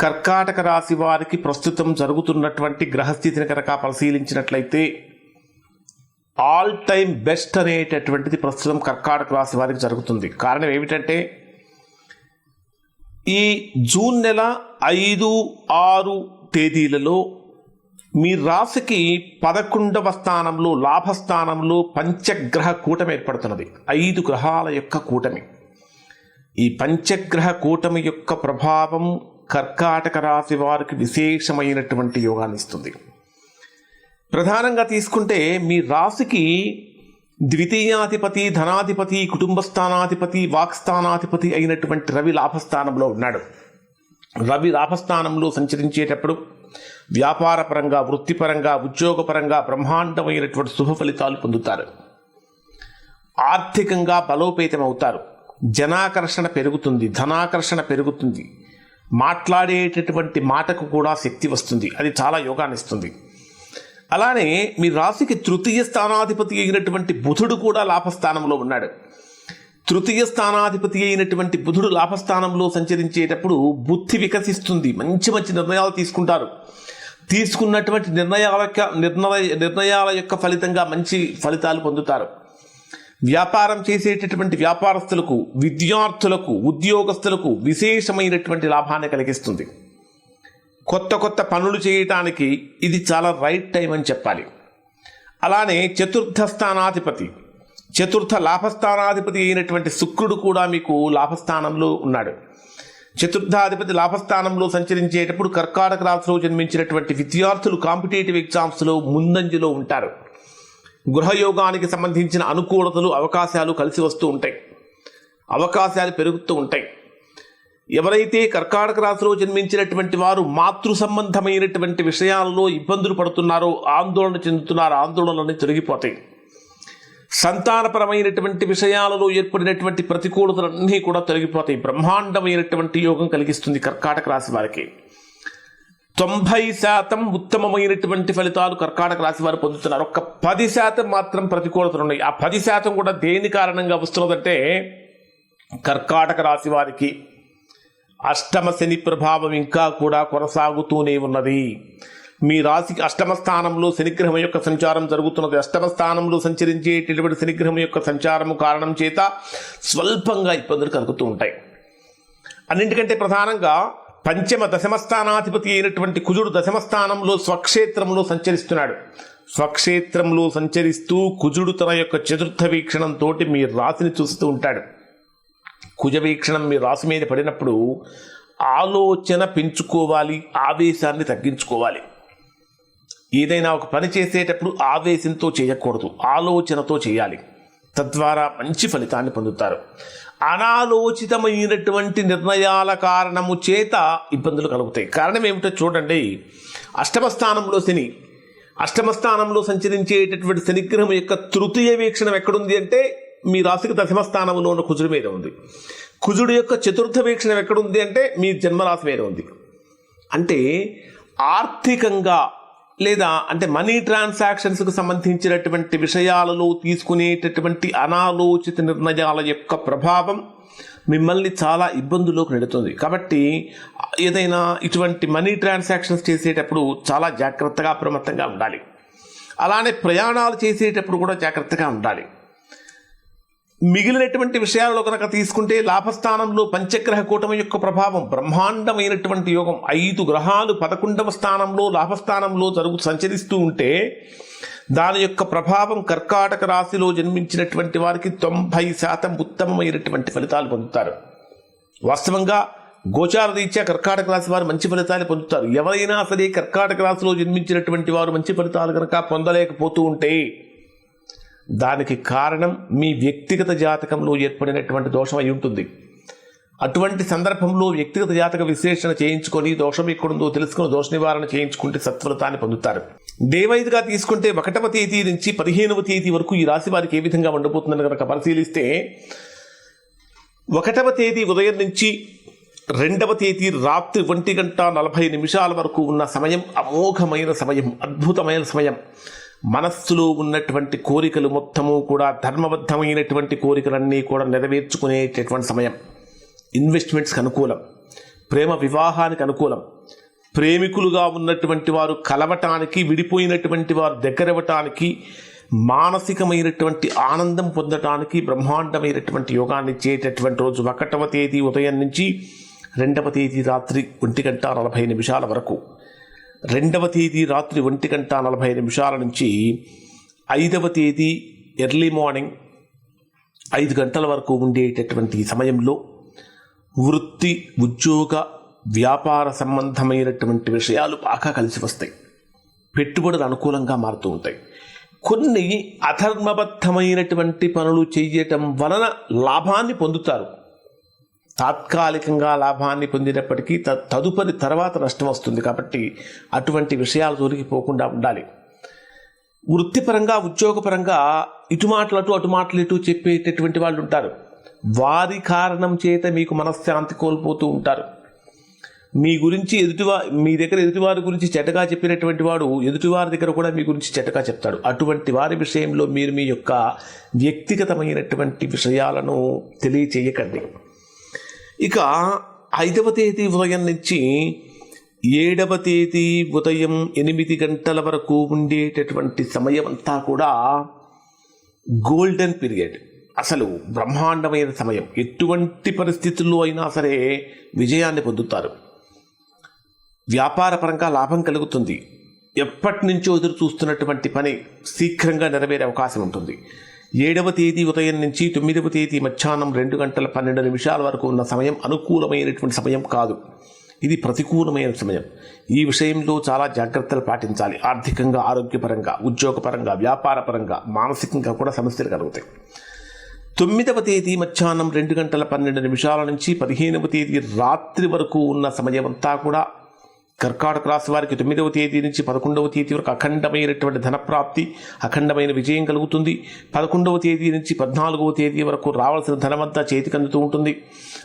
కర్కాటక రాశి వారికి ప్రస్తుతం జరుగుతున్నటువంటి గ్రహస్థితిని కనుక పరిశీలించినట్లయితే ఆల్ టైమ్ బెస్ట్ అనేటటువంటిది ప్రస్తుతం కర్కాటక రాశి వారికి జరుగుతుంది. కారణం ఏమిటంటే ఈ జూన్ నెల ఐదు ఆరు తేదీలలో మీ రాశికి పదకొండవ స్థానంలో లాభస్థానంలో పంచగ్రహ కూటమి ఏర్పడుతున్నది. ఐదు గ్రహాల యొక్క కూటమి. ఈ పంచగ్రహ కూటమి యొక్క ప్రభావం కర్కాటక రాశి వారికి విశేషమైనటువంటి యోగాన్ని ఇస్తుంది. ప్రధానంగా తీసుకుంటే మీ రాశికి ద్వితీయాధిపతి ధనాధిపతి కుటుంబ స్థానాధిపతి వాక్స్థానాధిపతి అయినటువంటి రవి లాభస్థానంలో ఉన్నాడు. రవి లాభస్థానంలో సంచరించేటప్పుడు వ్యాపారపరంగా వృత్తిపరంగా ఉద్యోగపరంగా బ్రహ్మాండమైనటువంటి శుభ ఫలితాలు పొందుతారు. ఆర్థికంగా బలోపేతం అవుతారు జనాకర్షణ పెరుగుతుంది ధనాకర్షణ పెరుగుతుంది. మాట్లాడేటటువంటి మాటకు కూడా శక్తి వస్తుంది. అది చాలా యోగాన్ని ఇస్తుంది. అలానే మీ రాశికి తృతీయ స్థానాధిపతి అయినటువంటి బుధుడు కూడా లాభస్థానంలో ఉన్నాడు. తృతీయ స్థానాధిపతి అయినటువంటి బుధుడు లాభస్థానంలో సంచరించేటప్పుడు బుద్ధి వికసిస్తుంది. మంచి మంచి నిర్ణయాలు తీసుకుంటారు. తీసుకున్నటువంటి నిర్ణయాల యొక్క నిర్ణయ నిర్ణయాల యొక్క ఫలితంగా మంచి ఫలితాలు పొందుతారు. వ్యాపారం చేసేటటువంటి వ్యాపారస్తులకు విద్యార్థులకు ఉద్యోగస్తులకు విశేషమైనటువంటి లాభాన్ని కలిగిస్తుంది. కొత్త కొత్త పనులు చేయటానికి ఇది చాలా రైట్ టైం అని చెప్పాలి. అలానే చతుర్థ స్థానాధిపతి చతుర్థ లాభస్థానాధిపతి అయినటువంటి శుక్రుడు కూడా మీకు లాభస్థానంలో ఉన్నాడు. చతుర్థాధిపతి లాభస్థానంలో సంచరించేటప్పుడు కర్కాటక రాశిలో జన్మించినటువంటి విద్యార్థులు కాంపిటేటివ్ ఎగ్జామ్స్లో ముందంజలో ఉంటారు. గృహయోగానికి సంబంధించిన అనుకూలతలు అవకాశాలు కలిసి వస్తూ ఉంటాయి. అవకాశాలు పెరుగుతూ ఉంటాయి. ఎవరైతే కర్కాటక రాశిలో జన్మించినటువంటి వారు మాతృ సంబంధమైనటువంటి విషయాలలో ఇబ్బందులు పడుతున్నారో ఆందోళన చెందుతున్నారో ఆందోళనలన్నీ తొలగిపోతాయి. సంతానపరమైనటువంటి విషయాలలో ఏర్పడినటువంటి ప్రతికూలతలన్నీ కూడా తొలగిపోతాయి. బ్రహ్మాండమైనటువంటి యోగం కలిగిస్తుంది కర్కాటక రాశి వారికి. తొంభై శాతం ఉత్తమమైనటువంటి ఫలితాలు కర్కాటక రాశి వారు పొందుతున్నారు. ఒక పది శాతం మాత్రం ప్రతికూలతలు ఉన్నాయి. ఆ పది శాతం కూడా దేని కారణంగా వస్తున్నదంటే కర్కాటక రాశి వారికి అష్టమ శని ప్రభావం ఇంకా కూడా కొనసాగుతూనే ఉన్నది. మీ రాశికి అష్టమ స్థానంలో శనిగ్రహం యొక్క సంచారం జరుగుతున్నది. అష్టమ స్థానంలో సంచరించేటటువంటి శనిగ్రహం యొక్క సంచారము కారణం చేత స్వల్పంగా ఇబ్బందులు కలుగుతూ ఉంటాయి. అన్నింటికంటే ప్రధానంగా పంచమ దశమస్థానాధిపతి అయినటువంటి కుజుడు దశమస్థానంలో స్వక్షేత్రంలో సంచరిస్తున్నాడు. స్వక్షేత్రంలో సంచరిస్తూ కుజుడు తన యొక్క చతుర్థ వీక్షణంతో మీ రాశిని చూస్తూ ఉంటాడు. కుజ వీక్షణం మీ రాశి మీద పడినప్పుడు ఆలోచన పెంచుకోవాలి ఆవేశాన్ని తగ్గించుకోవాలి. ఏదైనా ఒక పని చేసేటప్పుడు ఆవేశంతో చేయకూడదు ఆలోచనతో చేయాలి. తద్వారా మంచి ఫలితాన్ని పొందుతారు. అనాలోచితమైనటువంటి నిర్ణయాల కారణము చేత ఇబ్బందులు కలుగుతాయి. కారణం ఏమిటో చూడండి. అష్టమ స్థానంలో శని. అష్టమ స్థానంలో సంచరించేటటువంటి శనిగ్రహం యొక్క తృతీయ వీక్షణం ఎక్కడుంది అంటే మీ రాశికి దశమ స్థానంలో ఉన్న కుజుడి మీద ఉంది. కుజుడు యొక్క చతుర్థ వీక్షణం ఎక్కడుంది అంటే మీ జన్మరాశి మీద ఉంది. అంటే ఆర్థికంగా లేదా అంటే మనీ ట్రాన్సాక్షన్స్కు సంబంధించినటువంటి విషయాలలో తీసుకునేటటువంటి అనాలోచిత నిర్ణయాల యొక్క ప్రభావం మిమ్మల్ని చాలా ఇబ్బందుల్లోకి నెడుతుంది. కాబట్టి ఏదైనా ఇటువంటి మనీ ట్రాన్సాక్షన్స్ చేసేటప్పుడు చాలా జాగ్రత్తగా అప్రమత్తంగా ఉండాలి. అలానే ప్రయాణాలు చేసేటప్పుడు కూడా జాగ్రత్తగా ఉండాలి. మిగిలినటువంటి విషయాలలో కనుక తీసుకుంటే లాభస్థానంలో పంచగ్రహ కూటమి యొక్క ప్రభావం బ్రహ్మాండమైనటువంటి యోగం. ఐదు గ్రహాలు పదకొండవ స్థానంలో లాభస్థానంలో జరుగు సంచరిస్తూ ఉంటే దాని యొక్క ప్రభావం కర్కాటక రాశిలో జన్మించినటువంటి వారికి తొంభై శాతం ఉత్తమమైనటువంటి ఫలితాలు పొందుతారు. వాస్తవంగా గోచార రీత్యా కర్కాటక రాశి వారు మంచి ఫలితాలు పొందుతారు. ఎవరైనా సరే కర్కాటక రాశిలో జన్మించినటువంటి వారు మంచి ఫలితాలు కనుక పొందలేకపోతూ ఉంటే దానికి కారణం మీ వ్యక్తిగత జాతకంలో ఏర్పడినటువంటి దోషం అయి ఉంటుంది. అటువంటి సందర్భంలో వ్యక్తిగత జాతక విశ్లేషణ చేయించుకొని దోషం ఎక్కడుందో తెలుసుకుని దోష నివారణ చేయించుకుంటే సత్ఫలితాన్ని పొందుతారు. దేవైదుగా తీసుకుంటే ఒకటవ తేదీ నుంచి పదిహేనవ తేదీ వరకు ఈ రాశి వారికి ఏ విధంగా ఉండబోతుందని కనుక పరిశీలిస్తే ఒకటవ తేదీ ఉదయం నుంచి రెండవ తేదీ రాత్రి ఒంటి గంట నలభై నిమిషాల వరకు ఉన్న సమయం అమోఘమైన సమయం అద్భుతమైన సమయం. మనస్సులో ఉన్నటువంటి కోరికలు మొత్తము కూడా ధర్మబద్ధమైనటువంటి కోరికలన్నీ కూడా నెరవేర్చుకునేటటువంటి సమయం. ఇన్వెస్ట్మెంట్స్కి అనుకూలం. ప్రేమ వివాహానికి అనుకూలం. ప్రేమికులుగా ఉన్నటువంటి వారు కలవటానికి విడిపోయినటువంటి వారు దగ్గరవటానికి మానసికమైనటువంటి ఆనందం పొందటానికి బ్రహ్మాండమైనటువంటి యోగాన్ని ఇచ్చేటటువంటి రోజు ఒకటవ తేదీ ఉదయం నుంచి రెండవ తేదీ రాత్రి ఒంటి గంట నలభై నిమిషాల వరకు. రెండవ తేదీ రాత్రి ఒంటి గంట నలభై నిమిషాల నుంచి ఐదవ తేదీ ఎర్లీ మార్నింగ్ ఐదు గంటల వరకు ఉండేటటువంటి సమయంలో వృత్తి ఉద్యోగ వ్యాపార సంబంధమైనటువంటి విషయాలు బాగా కలిసి వస్తాయి. పెట్టుబడులు అనుకూలంగా మారుతూ ఉంటాయి. కొన్ని అధర్మబద్ధమైనటువంటి పనులు చేయటం వలన లాభాన్ని పొందుతారు. తాత్కాలికంగా లాభాన్ని పొందినప్పటికీ త తదుపరి తర్వాత నష్టం వస్తుంది కాబట్టి అటువంటి విషయాలు దొరికిపోకుండా ఉండాలి. వృత్తిపరంగా ఉద్యోగపరంగా ఇటు మాటలు అటు అటు మాటలు ఇటు చెప్పేటటువంటి వాళ్ళు ఉంటారు. వారి కారణం చేత మీకు మనశ్శాంతి కోల్పోతూ ఉంటారు. మీ గురించి ఎదుటివా మీ దగ్గర ఎదుటివారి గురించి చెడ్డగా చెప్పినటువంటి వాడు ఎదుటివారి దగ్గర కూడా మీ గురించి చెడ్డగా చెప్తాడు. అటువంటి వారి విషయంలో మీరు మీ యొక్క వ్యక్తిగతమైనటువంటి విషయాలను తెలియచేయకండి. ఇక ఐదవ తేదీ ఉదయం నుంచి ఏడవ తేదీ ఉదయం ఎనిమిది గంటల వరకు ఉండేటటువంటి సమయం అంతా కూడా గోల్డెన్ పీరియడ్. అసలు బ్రహ్మాండమైన సమయం. ఎటువంటి పరిస్థితుల్లో అయినా సరే విజయాన్ని పొందుతారు. వ్యాపారపరంగా లాభం కలుగుతుంది. ఎప్పటి నుంచో ఎదురు చూస్తున్నటువంటి పని శీఘ్రంగా నెరవేరే అవకాశం ఉంటుంది. ఏడవ తేదీ ఉదయం నుంచి తొమ్మిదవ తేదీ మధ్యాహ్నం రెండు గంటల పన్నెండు నిమిషాల వరకు ఉన్న సమయం అనుకూలమైనటువంటి సమయం కాదు. ఇది ప్రతికూలమైన సమయం. ఈ విషయంలో చాలా జాగ్రత్తలు పాటించాలి. ఆర్థికంగా ఆరోగ్యపరంగా ఉద్యోగపరంగా వ్యాపారపరంగా మానసికంగా కూడా సమస్యలు కలుగుతాయి. తొమ్మిదవ తేదీ మధ్యాహ్నం రెండు గంటల పన్నెండు నిమిషాల నుంచి పదిహేనవ తేదీ రాత్రి వరకు ఉన్న సమయం అంతా కూడా కర్కాటక రాశి వారికి తొమ్మిదవ తేదీ నుంచి పదకొండవ తేదీ వరకు అఖండమైనటువంటి ధనప్రాప్తి అఖండమైన విజయం కలుగుతుంది. పదకొండవ తేదీ నుంచి పద్నాలుగవ తేదీ వరకు రావాల్సిన ధనమంతా చేతికి అందుతూ ఉంటుంది.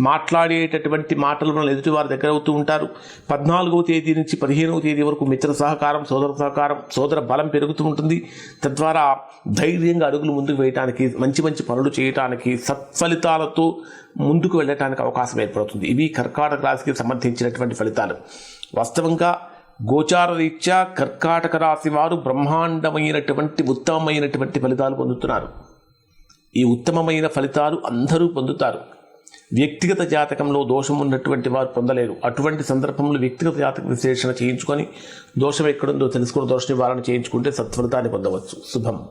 మాట్లాడేటటువంటి మాటలు మనం ఎదుటివారి దగ్గర అవుతూ ఉంటారు. పద్నాలుగవ తేదీ నుంచి పదిహేనవ తేదీ వరకు మిత్ర సహకారం సోదర సహకారం సోదర బలం పెరుగుతూ ఉంటుంది. తద్వారా ధైర్యంగా అడుగులు ముందుకు వేయటానికి మంచి మంచి పనులు చేయటానికి సత్ఫలితాలతో ముందుకు వెళ్ళటానికి అవకాశం ఏర్పడుతుంది. ఇవి కర్కాటక రాశికి సంబంధించినటువంటి ఫలితాలు. వాస్తవంగా గోచార రీత్యా కర్కాటక రాశి వారు బ్రహ్మాండమైనటువంటి ఉత్తమమైనటువంటి ఫలితాలు పొందుతున్నారు. ఈ ఉత్తమమైన ఫలితాలు అందరూ పొందుతారు. వ్యక్తిగత జాతకంలో దోషం ఉన్నటువంటి వారు పొందలేరు. అటువంటి సందర్భంలో వ్యక్తిగత జాతక విశ్లేషణ చేయించుకొని దోషం ఎక్కడుందో తెలుసుకుని దోష నివారణ చేయించుకుంటే సత్ఫలితాన్ని పొందవచ్చు. శుభం.